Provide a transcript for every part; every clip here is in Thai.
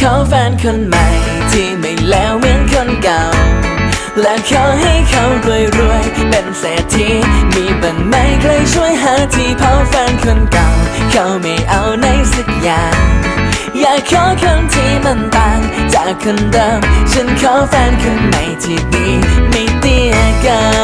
ขอแฟนคนใหม่ ที่ไม่แล้วเหมือนคนเก่า และขอให้เขารวยรวยเป็นเศรษฐีมีบ้างไหมใครช่วยหาที่เพราแฟนคนเก่า เขาไม่เอาในสักอย่างอยากขอคนที่มันต่าง จากคนเดิม ฉันขอแฟนคนใหม่ที่ดี ไม่เตี้ยกัน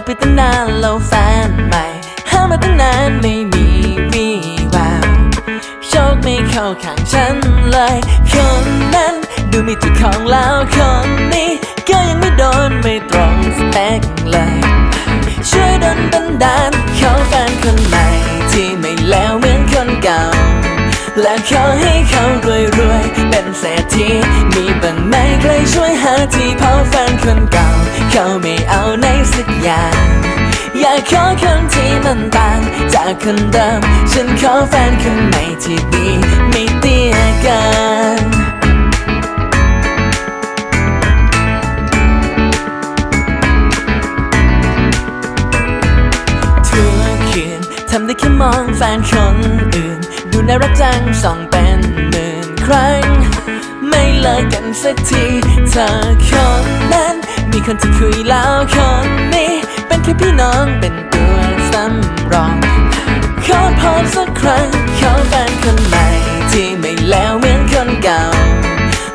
ก่าเลิกไปตั้งนานแล้วแฟนใหม่หามาตั้งนานไม่มีวี่แววโชคไม่เข้าข้างฉันเลย คนนั้นดูมีเจุดของแล้วคนนี้ก็ยังไม่โดนไม่ตรงสเปคเลย ช่วยดนบันดาลขอแฟนคนใหม่ที่ไม่แล้วเหมือนคนเก่า และขอให้เขารวยรวยเป็นเศรษฐีมีบ้างไหมใครช่วย ที่เพราแฟนคนเก่า เขาไม่เอาในสักอย่าง อยากขอคนที่มันต่าง จากคนเดิม ฉันขอแฟนคนใหม่ที่ดี ไม่เตี้ยกันทุกคืนทำได้แค่มองแฟนคนอื่น ดูน่ารักจังส่องเป็นหมื่นครั้ง ไม่เลิกกันสักทีเธอคนนั้น มีคนที่คุยแล้วคนนี้เป็นแค่พี่น้องเป็นตัวสำรอง ขอพบสักครั้งขอแฟนคนใหม่ที่ไม่แล้วเหมือนคนเก่า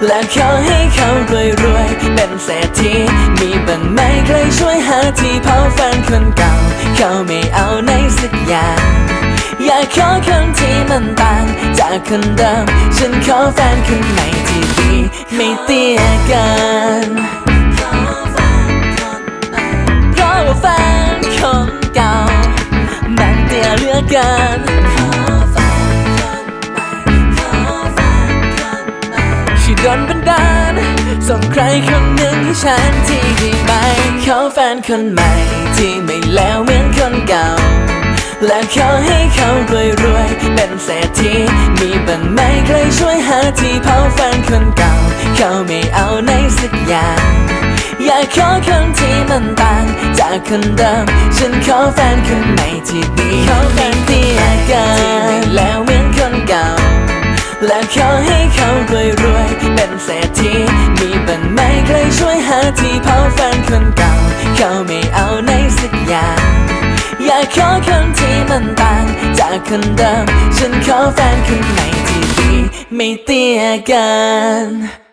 และขอให้เขารวยรวยเป็นเศรษฐีมีบ้างไหมใครช่วยหาที่เพราแฟนคนเก่า เขาไม่เอาในสักอย่าง อยากขอคนที่มันต่าง จากคนเดิมฉันขอแฟนคนใหม่ที่ดีไม่เตี้ยกันเพราะว่าแฟนคนเก่ามันเตี้ยเหลือเกินช่วยดนบันดาลส่งใครคนหนึ่งให้ฉันทีได้ไหมขอแฟนคนใหม่ที่ไม่แล้วเหมือนคนเก่า และขอให้เขารวยรวยเป็นเศรษฐีมีบ้างไหมใครช่วยหาที่เพราแฟนคนเก่า เขาไม่เอาในสักอย่างอยากขอคนที่มันต่าง จากคนเดิม ฉันขอแฟนคนใหม่ที่ดีขอแฟนเตี้ยกันที่ไม่แล้วเหมือนคนเก่า และขอให้เขารวยรวยเป็นเศรษฐีมีบ้างไหมใครช่วยหาที่เพราแฟนคนเก่า เขาไม่เอาในสักอย่าง อยากขอคนที่มันต่าง จากคนเดิม ฉันขอแฟนคนใหม่ที่ดี ไม่เตี้ยกัน